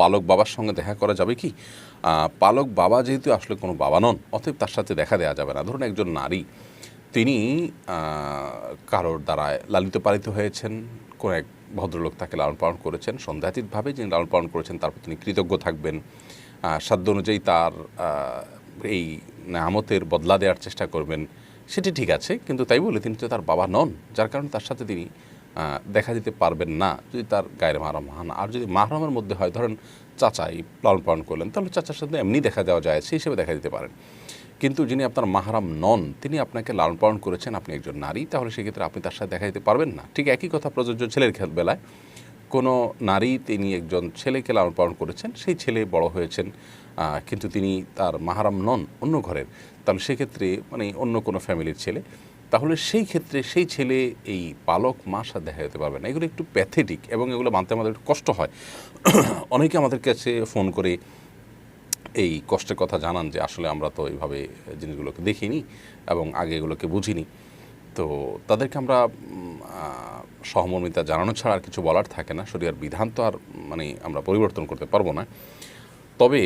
পালক বাবার সঙ্গে দেখা করা যাবে কি? পালক বাবা যেহেতু আসলে কোনো বাবা নন, অতএব তার সাথে দেখা দেওয়া যাবে না। ধরুন একজন নারী, তিনি কারোর দ্বারায় লালিত পালিত হয়েছেন, কোনো এক ভদ্রলোক তাকে লালন পালন করেছেন সন্দেহাতীতভাবে যিনি লালন পালন করেছেন তারপর তিনি কৃতজ্ঞ থাকবেন। সাধ্য অনুযায়ী তার এই নামতের বদলা দেওয়ার চেষ্টা করবেন। সেটি ঠিক আছে, কিন্তু তাই বলে তিনি তো তার বাবা নন, যার কারণে তার সাথে তিনি দেখা দিতে পারবেন না যদি তার গায়ের মাহরাম হন। আর যদি মাহরমের মধ্যে হয়, ধরেন চাচাই লালন পালন করলেন, তাহলে চাচার সাথে এমনি দেখা দেওয়া যায়, সেই হিসেবে দেখা দিতে পারেন। কিন্তু যিনি আপনার মাহারাম নন, তিনি আপনাকে লালন পালন করেছেন, আপনি একজন নারী, তাহলে সেক্ষেত্রে আপনি তার সাথে দেখা দিতে পারবেন না। ঠিক একই কথা প্রযোজ্য ছেলের বেলায়। কোনো নারী তিনি একজন ছেলেকে লালন পালন করেছেন, সেই ছেলে বড় হয়েছেন কিন্তু তিনি তার মাহারাম নন অন্য ঘরের। তাহলে সেক্ষেত্রে মানে অন্য কোনো ফ্যামিলির ছেলে। তাহলে সেই ক্ষেত্রে সেই ছেলে এই পালক মার সাথে দেখা যেতে পারবে না। এগুলো একটু প্যাথেটিক এবং এগুলো মানতে আমাদের একটু কষ্ট হয়। অনেকে আমাদের কাছে ফোন করে এই কষ্টের কথা জানান যে, আসলে আমরা তো এইভাবে জিনিসগুলোকে দেখিনি এবং আগে এগুলোকে বুঝিনি। তো তাদেরকে আমরা সহমর্মিতা জানানো ছাড়া আর কিছু বলার থাকে না। শরিয়ার বিধান তো আর মানে আমরা পরিবর্তন করতে পারব না। তবে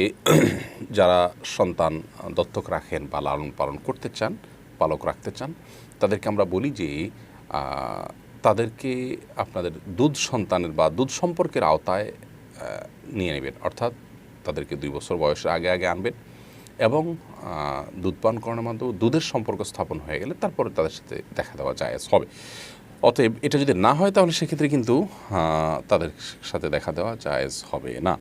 যারা সন্তান দত্তক রাখেন বা লালন পালন করতে চান পালক রাখতে চান, তাদেরকে আমরা বলি যে তাদেরকে আপনাদের দুধ সন্তানের বা দুধ সম্পর্কের আওতায় নিয়ে নেবেন। অর্থাৎ তাদেরকে দুই বছর বয়সের আগে আগে আনবেন এবং দুধ পান করানোর মাধ্যমে দুধের সম্পর্ক স্থাপন হয়ে গেলে তারপরে তাদের সাথে দেখা দেওয়া যায় হবে। অতএব এটা যদি না হয় তাহলে সেক্ষেত্রে কিন্তু তাদের সাথে দেখা দেওয়া জায়েজ হবে না।